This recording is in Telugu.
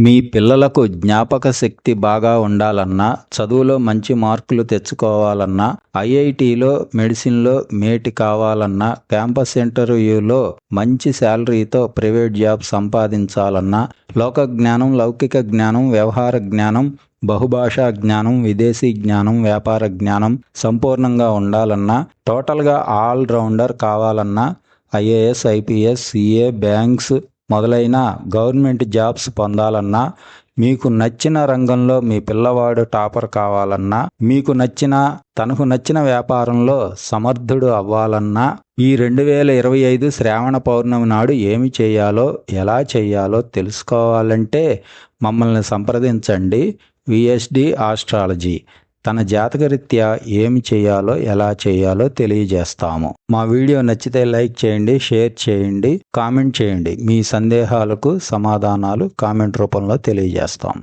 మీ పిల్లలకు జ్ఞాపక శక్తి బాగా ఉండాలన్నా చదువులో మంచి మార్కులు తెచ్చుకోవాలన్నా ఐఐటిలో మెడిసిన్లో మేటి కావాలన్నా క్యాంపస్ ఇంటర్వ్యూలో మంచి శాలరీతో ప్రైవేట్ జాబ్ సంపాదించాలన్నా లోక జ్ఞానం లౌకిక జ్ఞానం వ్యవహార జ్ఞానం బహుభాషా జ్ఞానం విదేశీ జ్ఞానం వ్యాపార జ్ఞానం సంపూర్ణంగా ఉండాలన్నా టోటల్గా ఆల్ రౌండర్ కావాలన్నా ఐఏఎస్ ఐపీఎస్ సిఏ బ్యాంక్స్ మొదలైన గవర్నమెంట్ జాబ్స్ పొందాలన్నా మీకు నచ్చిన రంగంలో మీ పిల్లవాడు టాపర్ కావాలన్నా మీకు నచ్చిన తనకు నచ్చిన వ్యాపారంలో సమర్థుడు అవ్వాలన్నా ఈ రెండు వేల ఇరవై ఐదు శ్రావణ పౌర్ణమి నాడు ఏమి చేయాలో ఎలా చేయాలో తెలుసుకోవాలంటే మమ్మల్ని సంప్రదించండి. VSD astrology. తన జాతకరీత్యా ఏమి చేయాలో ఎలా చేయాలో తెలియజేస్తాము. మా వీడియో నచ్చితే లైక్ చేయండి షేర్ చేయండి కామెంట్ చేయండి. మీ సందేహాలకు సమాధానాలు కామెంట్ రూపంలో తెలియజేస్తాం.